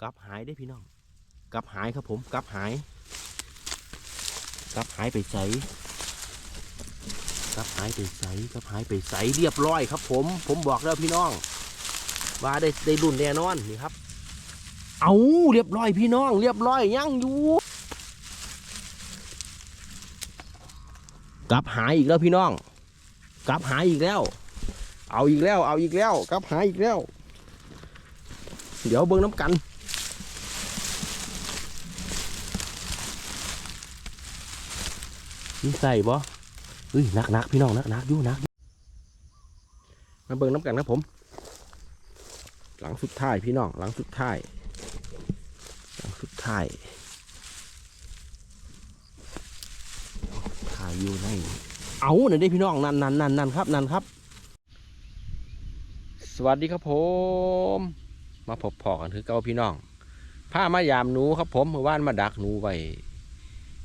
กลับหายได้พี่น้องกลับหายครับผมกลับหายกลับหายไปใสกลับหายไปใสกลับหายไปใสเรียบร้อยครับ ผม ผมบอกแล้วพี่น้องว่าได้ได้รุ่นแน่นอนนี่ครับ เอาเรียบร้อยพี่น้อง เรียบร้อยยั่งอยู่กลับหายอีกแล้วพี่น้องกลับหายอีกแล้ว เอาอีกแล้ว เอาอีกแล้วกลับหายอีกแล้ว เดี๋ยวเบิ้งน้ำกัน นี่ใส่บ่เฮ้ยนักนักพี่น้องนักนักอยู่นักมาเบิ้งน้ำกันครับผม หลังสุดท้ายพี่น้องหลังสุดท้ายหลังสุดท้ายถ่ายอยู่ในเอาเนี่ยได้พี่น้องนั่นนั่นนั่นนั่นครับนั่นครับ สวัสดีครับผม มาพบพอกันคือเก่าพี่น้องผ้ามายามหนูครับผมเมื่อวานมาดักหนูไว้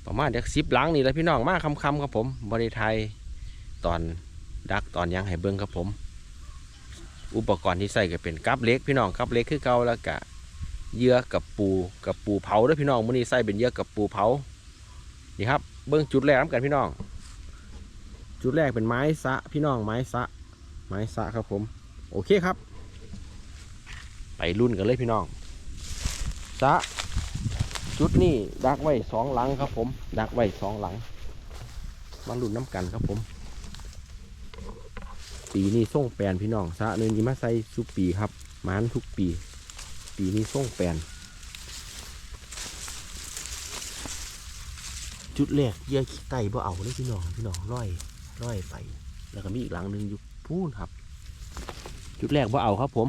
ประมาณจากสิบหลังนี่แหละพี่น้องมาคำคำครับผมบริไทยตอนดักตอนยังให้เบิ้งครับผม อุปกรณ์ที่ใส่ก็เป็นกับเล็กพี่น้องกับเล็กคือเก่าแล้วก็เยื่อกับปูกับปูเผาด้วยพี่น้องมื้อนี้ใส่เป็นเยื่อกับปูเผานี่ครับเบิ้งจุดแรกกันพี่น้อง จุดแรกเป็นไม้สะพี่น้องไม้สะ ไม้สะครับผม โอเคครับ ไปรุ่นกันเลยพี่น้องสะ จุดนี้ดักไว้สองหลังครับผม ดักไว้สองหลัง มารุ่นน้ำกันครับผม ปีนี้ส่งแปลนพี่น้องสะเนินยิมาใส่ทุกปีครับมานทุกปี ปีนี้ส่งแปลนจุดแรกเยื่อขี้ไตบ่เอาเลยพี่น้องพี่น้องร้อยร้อยไป แล้วก็มีอีกหลังหนึ่งอยู่พูนครับ จุดแรกว่าเอาครับผม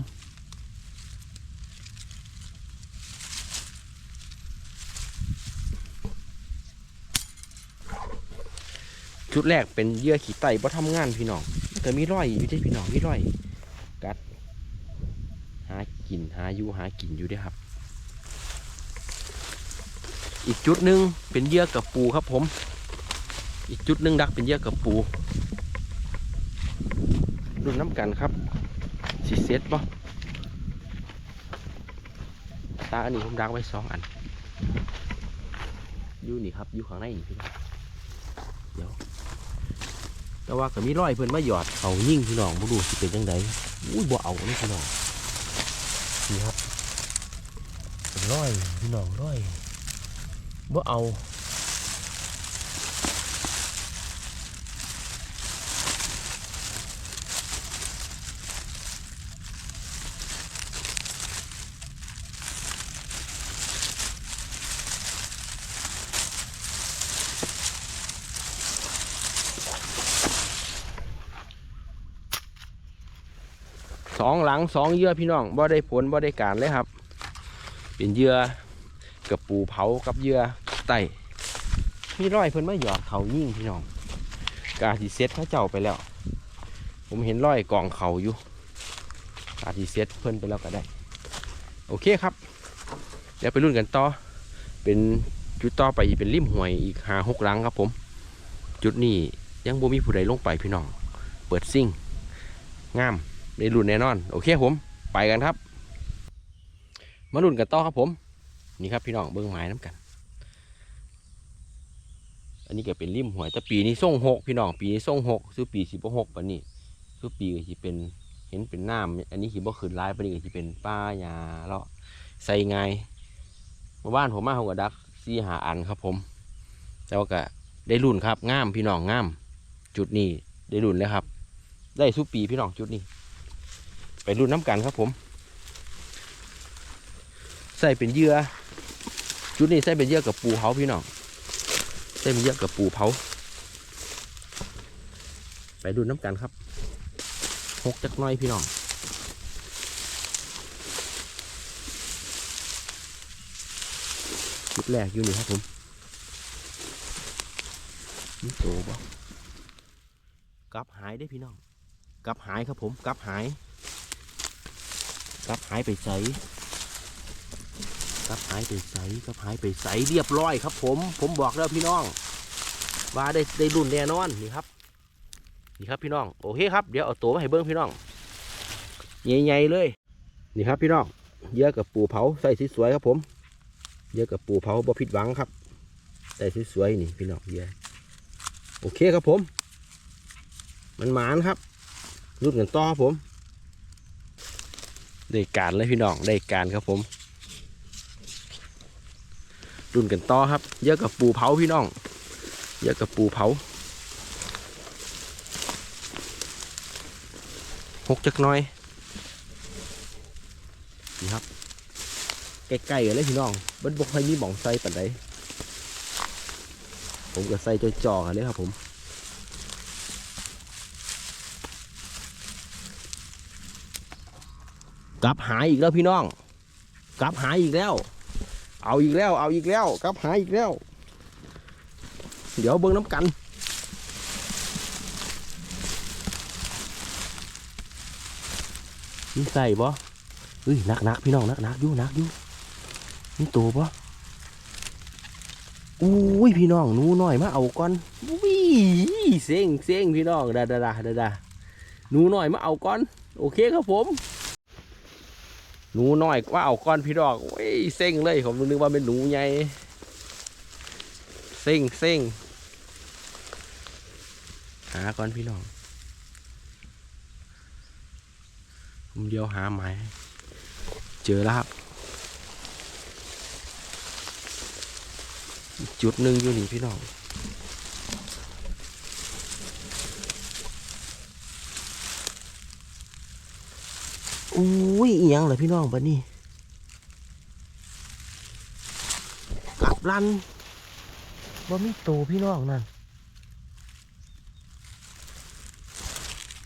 จุดแรกเป็นเยื่อขี้ไตบ่ทำงานพี่น้องแต่มีร้อยอยู่ที่พี่น้องมีร้อย กัด หากินหาอยู่หากินอยู่ด้วยครับ อีกจุดหนึ่งเป็นเยื่อกับปูครับผม อีกจุดหนึ่งดักเป็นเยื่อกับปูรุ่นน้ำกันครับสิเซตป่ะตาอันนี้ผมดักไว้สองอันอยู่นี่ครับอยู่ข้างในนี่พี่น้องเดี๋ยว แต่ว่าก็มีร้อยเพื่อนมาหยอดเขายิ่งพี่น้องมาดูสิเป็นยังไงอุ้ยบ่เอานี่พี่น้องนี่ครับเป็นร้อยพี่น้องร้อยบ่เอา สองหลังสองเยื่อพี่น้องบ่ได้ผลบ่ได้การเลยครับ เป็นเยื่อกับปูเผากับเยื่อไต่มีร้อยเพิ่นมาหยอดเขายิ่งพี่น้องกาสิเซ็ตเขาเจ้าไปแล้ว ผมเห็นร้อยกองเขาอยู่กาสิเซ็ตเพิ่นไปแล้วก็ได้ โอเคครับ เดี๋ยวไปรุ่นกันต่อ เป็นจุดต่อไปเป็นริมห่วยอีกหาหกหลังครับผม จุดนี้ยังบ่มีผู้ใดลงไปพี่น้อง เปิดซิ่งงาม ได้รุ่นแน่นอน โอเคผม ไปกันครับ มารุ่นกันต่อครับผม นี่ครับพี่น้องเบิ้งไม้น้ำกัน อันนี้ก็เป็นริมหวยแต่ปีนี้ส่งหกพี่น้องปีนี้ส่งหกซื้อปีสิบหกปันนี้ซื้อปีก็จะเป็นเห็นเป็นน้ำอันนี้ขีบ่ขึ้นลายปันนี้ก็จะเป็นป้าหญ้าเลาะใส่ไงเมื่อบ้านผมมาผมก็ดักซีหาอันครับผมแต่ว่าก็ได้รุ่นครับง่ามพี่น้องง่าม จุดนี้ได้รุ่นแล้วครับ ได้สุปีพี่น้องจุดนี้ ไปรุ่นน้ำกันครับผม ใส่เป็นเยื่อจุดนี้ใส่เป็นเยื่อกับปูเผาพี่น้องใส่เป็นเยื่อกับปูเผาไปรุ่นน้ำกันครับหกจักน้อยพี่น้องจุดแรกอยู่นี่ครับผมนี่โตบ่กลับหายได้พี่น้องกลับหายครับผมกลับหาย กลับหายไปใสกลับหายไปใสกลับหายไปใสเรียบร้อยครับ ผม ผมบอกแล้วพี่น้อง ว่าได้ได้รุ่นแน่นอนนี่ครับ นี่ครับพี่น้อง โอเคครับ เดี๋ยวเอาตัวมาให้เบิ้งพี่น้องใหญ่ๆเลย นี่ครับพี่น้องเยื่อกับปูเผาใส่สวยๆครับผม เยื่อกับปูเผาบ่ผิดหวังครับใส่สวยๆนี่พี่น้องเยื่อโอเคครับผม มันหมานครับรุ่นกันต่อครับผม ได้การเลยพี่น้องได้การครับผมรุ่นกันต่อครับ เยื่อกับปูเผาพี่น้อง เยื่อกับปูเผาหกจักน้อยนี่ครับใกล้ๆกันเลยพี่น้องบิ้ลบกให้มีหม่องใส่ปันใดผมก็ใส่จ่อกันเลยครับผม กลับหายอีกแล้วพี่น้อง กลับหายอีกแล้ว เอาอีกแล้ว เอาอีกแล้ว กลับหายอีกแล้ว เดี๋ยวเบิ้งน้ำกันนี่ใส่บ่เฮ้ยหนักหนักพี่น้องหนักหนักอยู่หนักอยู่นี่ตัวปะอุ้ยพี่น้องหนูหน้อยมาเอาก่อนวิเซ็งเซ็งพี่น้องดาดาดาดาดาหนูน้อยมาเอาก่อน โอเคครับผม หนูน้อยว่าเอาก่อนพี่น้องโอ้ยเซ็งเลยผมนึกว่าเป็นหนูใหญ่เซ็งเซ็งหาก่อนพี่น้องผมเดียวหาไม้ให้เจอแล้วครับ จุดหนึ่งอยู่นี่พี่น้อง อุ้ยอียังเหรอพี่น้องบัดนี้กลับลันบ่มีโตพี่น้องนั่น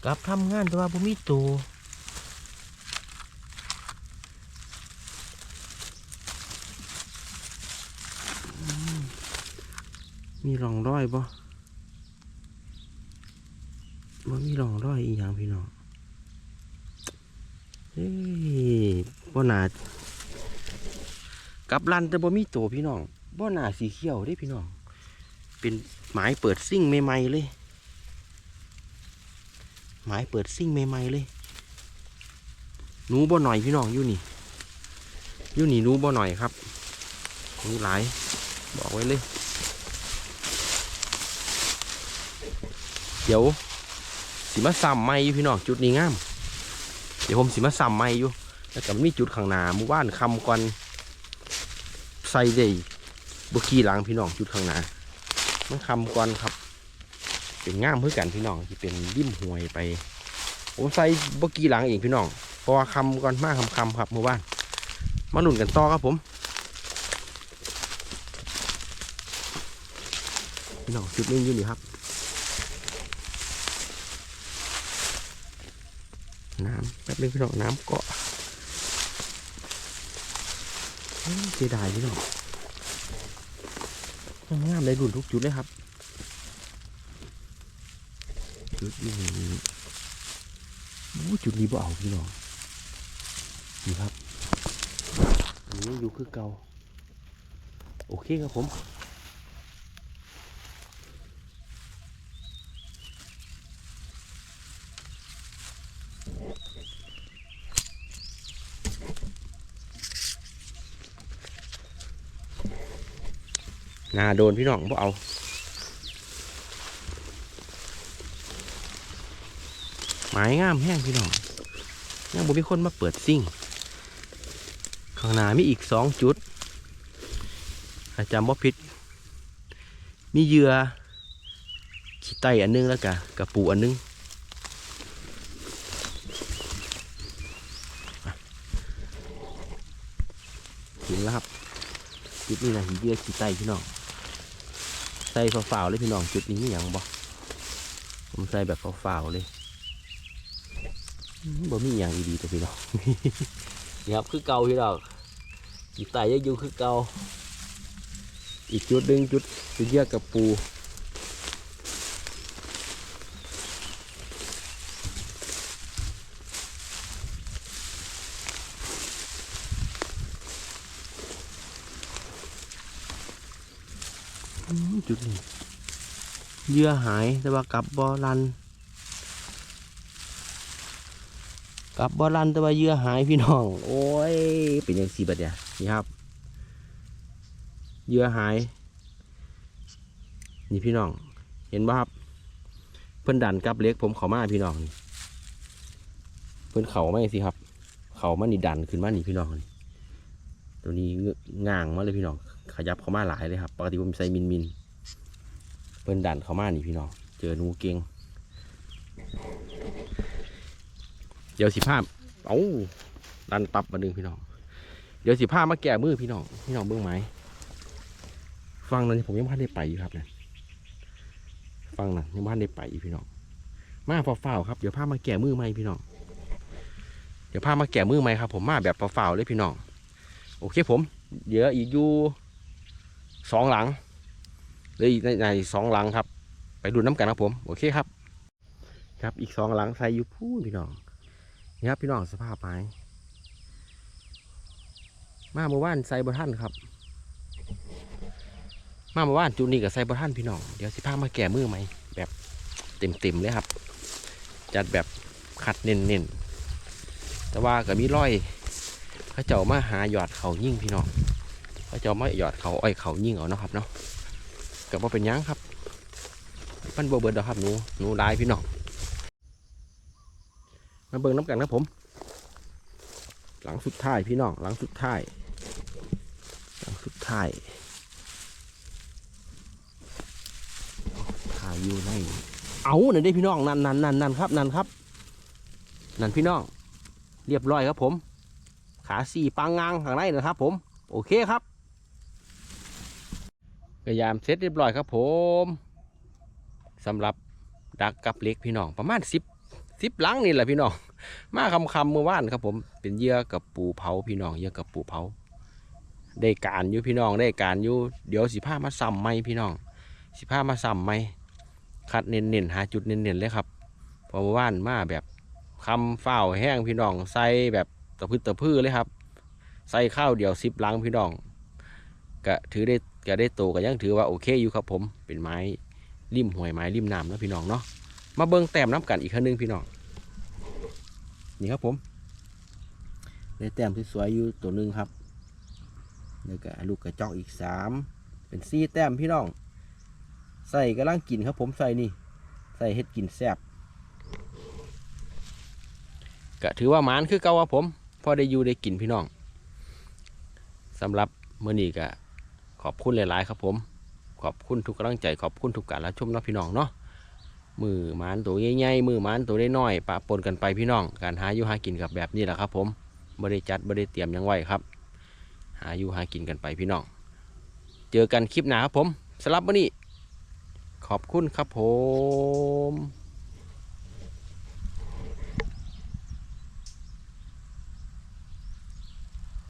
กลับทำงานแต่ว่าบ่มีโตมีร่องรอยบ่บ่มีร่องรอยอีหยังพี่น้อง บ่นากับลันแต่บ่มีโตพี่น้องบ่นาสีเขียวเด้พี่น้อง เป็นหมายเปิดซิ่งใหม่ๆเลย หมายเปิดซิ่งใหม่ๆเลยหนูบ่หน่อยพี่น้องอยู่นี่อยู่นี่หนูบ่หน่อยครับหนูหลายบอกไว้เลย เดี๋ยวสิมาซ้ำไม่ยู่พี่น้องจุดนี้งาม ดี๋ยวผมสิมาซ้ำไม่อยู่แล้วก็มีจุดข้างหน้าหมู่บ้านคำก่อนใส่ได้บกี้หลังพี่น้องจุดข้างหน้ามันคำก่อนครับ เป็นง่ามเพื่อกันพี่น้องที่เป็นริมห้วยไปผมใส่บกี้หลังเองพี่น้องเพราะว่าคำก่อนมาคำคำครับหมู่บ้านมาหนุนกันต่อครับผมพี่น้องจุดหนึงอยู่นี่ครับ น้ำแป๊บนึงพี่น้องน้ำเกาะเสียดายพี่น้องงามเลยดุนทุกจุดเลยครับจุดนี้โอ้จุดนี้บ่เอาพี่น้องนี่ครับอันนี้ยังอยู่คือเก่าโอเคครับผม นาโดนพี่น้องบ่เอาหมายงามแห้งพี่น้องยังบ่มีคนมาเปิดซิ่ง ข้างหน้ามีอีกสองจุด อาจารย์บ่ผิดมีเหยื่อขี้ไตอันนึงแล้วกะกระปูอันนึงอะถึงแล้วครับจุดนี้นะเหยื่อขี้ไตพี่น้อง ใส่ฝ่าๆเลยพี่น้องจุดนี้มีอย่างบ่ผมใส่แบบฝ่าๆเลยอืมบ่มีอย่างดีๆตัวพี่น้องนี่ครับคือเก่าพี่น้องอีกไตยังอยู่คือเก่าอีกจุดหนึ่งจุดจุดเยื่อกับปูอืมจุดนี้ เยื่อหายแต่ว่ากลับบอลันกกับบอลันแต่ว่าเยื่อหายพี่น้อง โอ้ย เป็นยังสีบัดเนี่ยนี่ครับ เยื่อหาย นี่พี่น้อง เห็นป่ะครับ เพิ่นดันกับเล็กผมเขามาพี่น้องนี่เพิ่นเขาไม่สิครับ เขามานี่ดันขึ้นมานี่พี่น้องนี่ตัวนี้ง่างมาเลยพี่น้อง ขยับเขามาหลายเลยครับ ปกติผมใส่มินมิน พิ่นดันเขามานี่พี่น้อง เจอหนูเก่ง เดี๋ยวสิภาพเอ้าดันปรับมาดึงพี่น้อง เดี๋ยวสิภาพมาแก่มือพี่น้อง พี่น้องเบื้องไหมฟังนั้นผมยังไม่ทันได้ไปอยู่ครับเนี่ยฟังนั้นยังไม่ทันได้ไปอยู่พี่น้อง มาเฝ้าๆครับ เดี๋ยวพามาแก่มือไหมพี่น้อง เดี๋ยวพามาแก่มือไหมครับ ผมมาแบบเฝ้าๆเลยพี่น้อง โอเคผม เดี๋ยวอีกอยู่สองหลัง เลยในในสองหลังครับ ไปดูน้ำกันครับผม โอเคครับ ครับอีกสองหลังใส่อยู่พูนพี่น้องนี่ครับพี่น้องสภาพไม้มาเมื่อวานใส่บท่านครับ มาเมื่อวานจูนี่กับใส่บท่านพี่น้องเดี๋ยวสิพามาแก่มือไหมแบบเต็มๆเลยครับ จัดแบบขัดเน้นๆแต่ว่าก็มีร้อยเขาเจ้ามาหาหยอดเขายิ่งพี่น้องเขาเจ้ามาหยอดเขาอ้อยเขายิ่งเอาเนาะครับเนาะ กับว่าเป็นยังครับ มันโบเบิร์ดดอกครับหนูหนูลายพี่น้องมาเบิ่งน้ำกันครับผม หลังสุดท้ายพี่น้องหลังสุดท้ายหลังสุดท้ายถ่ายอยู่ในเอาเนี่ยได้พี่น้องนั่นนั่นนั่นนั่นครับนั่นครับนั่นพี่น้อง เรียบร้อยครับผม ขาสี่ปังงางข้างในนะครับผม โอเคครับ พยายามเสร็จเรียบร้อยครับผมสำหรับดักกับเล็กพี่น้องประมาณสิบสิบลังนี่แหละพี่น้องมาคำคำเมื่อวานครับผมเป็นเยื่อกับปูเผาพี่น้องเยื่อกับปูเผาได้การอยู่พี่น้องได้การอยู่เดี๋ยวสิผ้ามาซ้ำไหมพี่น้อง สิผ้ามาซ้ำไหมคัดเน้นๆหาจุดเน้นๆเลยครับเพอเมื่อวานมาแบบคำเฝ้าแห้งพี่น้องใส่แบบตะพื้นตะพื้นเลยครับ ใส่ข้าวเดี๋ยวสิบลังพี่น้องก็ถือได้ ก็ได้โตก็ยังถือว่าโอเคอยู่ครับผมเป็นไม้ริมห้วยไม้ริมน้ำนะพี่น้องเนาะมาเบิ่งแต้มน้ำกันอีกครั้งหนึงพี่น้องนี่ครับผมได้แต้มสวยๆอยู่ตัวหนึ่งครับแล้วก็ลูกกระจอกอีกสามเป็นสี่แต้มพี่น้อง ใส่กำลังกินครับผมใส่นี่ ใส่เห็ดกินแซบก็ถือว่ามานคือเก่าครับผมพอได้อยู่ได้กินพี่น้องสำหรับเมื้อนี้ก็ ขอบคุณหลาย ๆ ครับผม ขอบคุณทุกกำลังใจ ขอบคุณทุกการรับชมนะพี่น้องเนาะมือหมานตัวใหญ่ๆมือหมานตัวน้อยๆปะปนกันไปพี่น้อง การหาอยู่หากินกับแบบนี้แหละครับ ผมบริจัดบริเตรียมยังไว้ครับ หาอยู่หากินกันไปพี่น้อง เจอกันคลิปหน้าครับผมสำหรับวันนี้ ขอบคุณครับผม